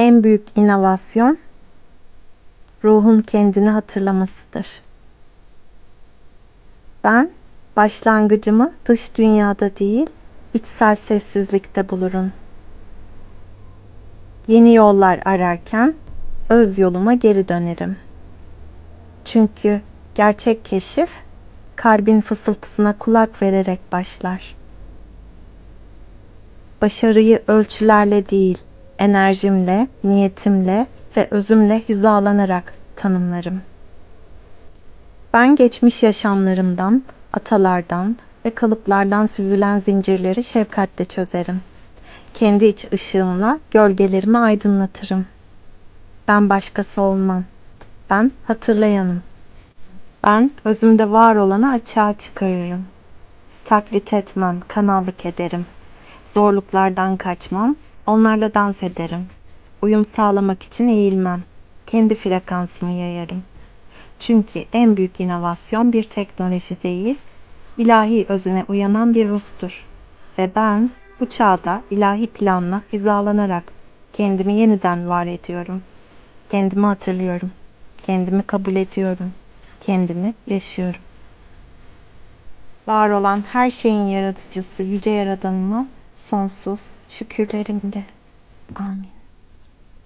En büyük inovasyon ruhun kendini hatırlamasıdır. Ben başlangıcımı dış dünyada değil, içsel sessizlikte bulurum. Yeni yollar ararken öz yoluma geri dönerim. Çünkü gerçek keşif kalbin fısıltısına kulak vererek başlar. Başarıyı ölçülerle değil, enerjimle, niyetimle ve özümle hizalanarak tanımlarım. Ben geçmiş yaşamlarımdan, atalardan ve kalıplardan süzülen zincirleri şefkatle çözerim. Kendi iç ışığımla gölgelerimi aydınlatırım. Ben başkası olmam. Ben hatırlayanım. Ben özümde var olanı açığa çıkarırım. Taklit etmem, kanallık ederim. Zorluklardan kaçmam, onlarla dans ederim. Uyum sağlamak için eğilmem. Kendi frekansımı yayarım. Çünkü en büyük inovasyon bir teknoloji değil, ilahi özüne uyanan bir ruhtur. Ve ben bu çağda ilahi planla hizalanarak kendimi yeniden var ediyorum. Kendimi hatırlıyorum. Kendimi kabul ediyorum. Kendimi yaşıyorum. Var olan her şeyin yaratıcısı Yüce Yaradanıma sonsuz şükürlerimle. Amin.